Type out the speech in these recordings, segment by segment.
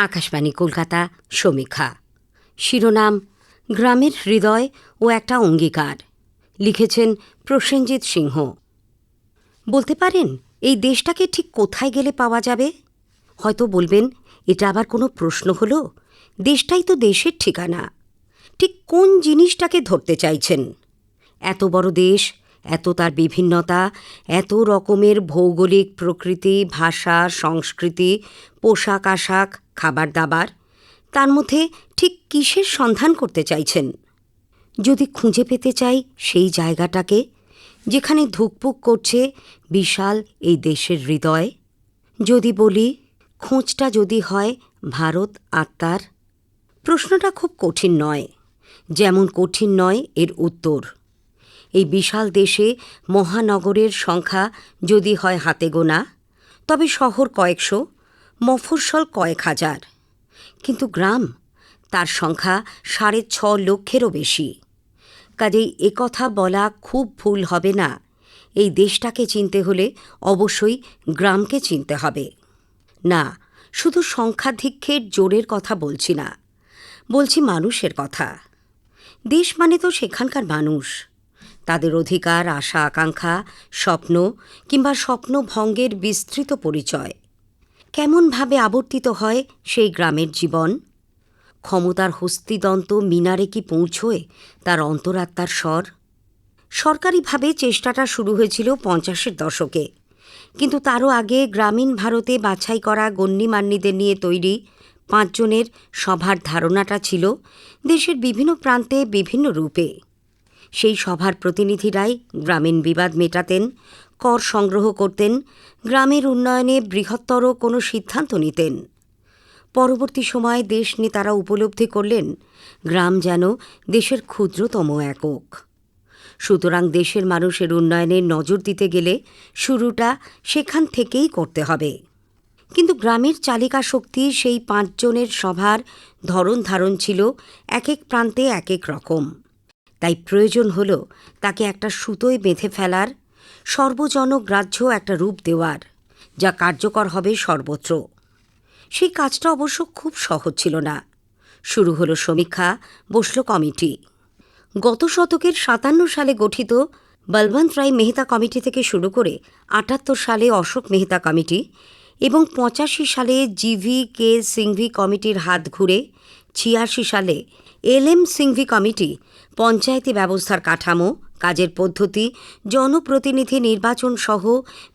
আকাশবাণী কলকাতা, সমীক্ষা। শিরোনাম, গ্রামের হৃদয় ও একটা অঙ্গীকার। লিখেছেন প্রসেনজিৎ সিংহ। বলতে পারেন, এই দেশটাকে ঠিক কোথায় গেলে পাওয়া যাবে? হয়তো বলবেন, এটা আবার কোনো প্রশ্ন হলো? দেশটাই তো দেশের ঠিকানা। ঠিক কোন জিনিসটাকে ধরতে চাইছেন? এত বড় দেশ এত তার বিভিন্নতা, এত রকমের ভৌগোলিক প্রকৃতি, ভাষা, সংস্কৃতি, পোশাক আশাক খাবার দাবার তার মধ্যে ঠিক কিসের সন্ধান করতে চাইছেন? যদি খুঁজে পেতে চাই সেই জায়গাটাকে, যেখানে ধুকপুক করছে বিশাল এই দেশের হৃদয়, যদি বলি, খোঁজটা যদি হয় ভারত আত্মার, প্রশ্নটা খুব কঠিন নয়, যেমন কঠিন নয় এর উত্তর। এই বিশাল দেশে মহানগরের সংখ্যা যদি হয় হাতে গোনা, তবে শহর কয়েকশো, মফস্বল কয়েক হাজার। কিন্তু গ্রাম তার সংখ্যা সাড়ে ছ লক্ষেরও বেশি। কাজেই একথা বলা খুব ভুল হবে না। এই দেশটাকে চিনতে হলে অবশ্যই গ্রামকে চিনতে হবে। না, শুধু সংখ্যাধিক্যের জোরের কথা বলছি না, বলছি মানুষের কথা। দেশ মানে তো সেখানকার মানুষ। তাদের অধিকার, আশা, আকাঙ্ক্ষা, স্বপ্ন কিংবা স্বপ্নভঙ্গের বিস্তৃত পরিচয়। কেমনভাবে আবর্তিত হয় সেই গ্রামের জীবন? ক্ষমতার হস্তিদন্ত মিনারে কি পৌঁছয় তার অন্তরাত্মার স্বর? সরকারিভাবে চেষ্টাটা শুরু হয়েছিল পঞ্চাশের দশকে। কিন্তু তারও আগে গ্রামীণ ভারতে বাছাই করা গণ্যমান্যীদের নিয়ে তৈরি পাঁচজনের সভার ধারণাটা ছিল দেশের বিভিন্ন প্রান্তে বিভিন্ন রূপে। সেই সভার প্রতিনিধিরাই গ্রামীণ বিবাদ মেটাতেন, কর সংগ্রহ করতেন, গ্রামের উন্নয়নে বৃহত্তর কোনো সিদ্ধান্ত নিতেন। পরবর্তী সময়ে দেশ নেতারা উপলব্ধি করলেন, গ্রাম যেন দেশের ক্ষুদ্রতম একক। সুতরাং দেশের মানুষের উন্নয়নে নজর দিতে গেলে শুরুটা সেখান থেকেই করতে হবে। কিন্তু গ্রামের চালিকা শক্তি সেই পাঁচজনের সভার ধরন ধারণ ছিল এক এক প্রান্তে এক এক রকম। তাই প্রয়োজন হল তাকে একটা সুতোয় বেঁধে ফেলার সর্বজনগ্রাহ্য একটা রূপ দেওয়ার, যা কার্যকর হবে সর্বত্র। সেই কাজটা অবশ্য খুব সহজ ছিল না। শুরু হলো সমীক্ষা, বসল কমিটি। গত শতকের সাতান্ন সালে গঠিত বলবন্ত রায় মেহতা কমিটি থেকে শুরু করে আটাত্তর সালে অশোক মেহতা কমিটি এবং পঁচাশি সালে জিভি কে সিংভি কমিটির হাত ঘুরে ছিয়াশি সালে এল এম সিংভি কমিটি, পঞ্চায়েতি ব্যবস্থার কাঠামো, কাজের পদ্ধতি, জনপ্রতিনিধি নির্বাচন সহ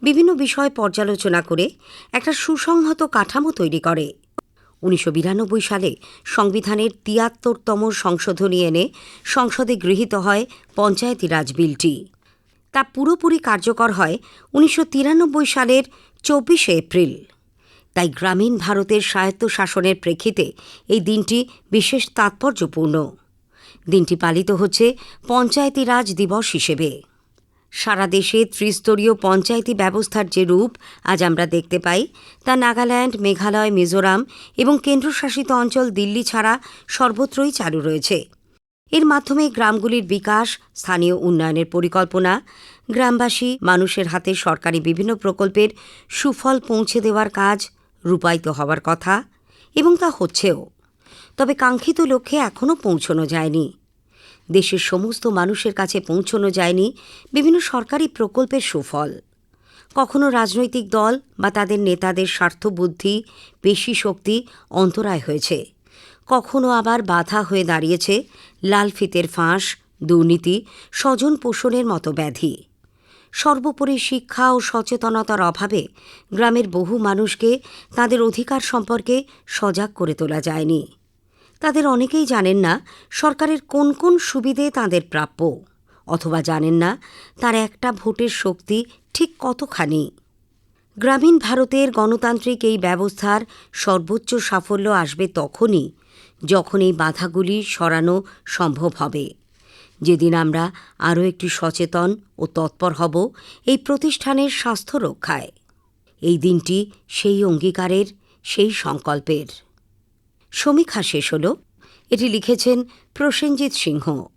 বিভিন্ন বিষয় পর্যালোচনা করে একটা সুসংহত কাঠামো তৈরি করে। উনিশশো বিরানব্বই সালে সংবিধানের তিয়াত্তরতম সংশোধনী এনে সংসদে গৃহীত হয় পঞ্চায়েতি রাজ বিলটি। তা পুরোপুরি কার্যকর হয় উনিশশো তিরানব্বই সালের চব্বিশে এপ্রিল। তাই গ্রামীণ ভারতের স্বায়ত্তশাসনের প্রেক্ষিতে এই দিনটি বিশেষ তাৎপর্যপূর্ণ। দিনটি পালিত হচ্ছে পঞ্চায়েতি রাজ দিবস হিসেবে। সারা দেশে ত্রিস্তরীয় পঞ্চায়েতি ব্যবস্থার যে রূপ আজ আমরা দেখতে পাই, তা নাগাল্যান্ড, মেঘালয়, মিজোরাম এবং কেন্দ্রশাসিত অঞ্চল দিল্লি ছাড়া সর্বত্রই চালু রয়েছে। এর মাধ্যমে গ্রামগুলির বিকাশ, স্থানীয় উন্নয়নের পরিকল্পনা, গ্রামবাসী মানুষের হাতে সরকারি বিভিন্ন প্রকল্পের সুফল পৌঁছে দেওয়ার কাজ রূপায়িত হওয়ার কথা, এবং তা হচ্ছেও, তবে কাঙ্ক্ষিত লক্ষ্যে এখনও পৌঁছনো যায়নি। দেশের সমস্ত মানুষের কাছে পৌঁছনো যায়নি বিভিন্ন সরকারি প্রকল্পের সুফল। কখনো রাজনৈতিক দল বা তাদের নেতাদের স্বার্থবুদ্ধি পেশি শক্তি অন্তরায় হয়েছে। কখনো আবার বাধা হয়ে দাঁড়িয়েছে লাল ফিতের ফাঁস, দুর্নীতি স্বজন পোষণের মতো ব্যাধি। সর্বোপরি শিক্ষা ও সচেতনতার অভাবে গ্রামের বহু মানুষকে তাদের অধিকার সম্পর্কে সজাগ করে তোলা যায়নি। তাদের অনেকেই জানেন না সরকারের কোন কোন সুবিধে তাদের প্রাপ্য, অথবা জানেন না তার একটা ভোটের শক্তি ঠিক কতখানি। গ্রামীণ ভারতের গণতান্ত্রিক এই ব্যবস্থার সর্বোচ্চ সাফল্য আসবে তখনই, যখন এই বাধাগুলি সরানো সম্ভব হবে। যেদিন আমরা আরও একটি সচেতন ও তৎপর হব, এই প্রতিষ্ঠানের স্বাস্থ্য রক্ষায়। এই দিনটি সেই অঙ্গীকারের, সেই সংকল্পের। সমীক্ষা শেষ হল। এটি লিখেছেন প্রসেনজিৎ সিংহ।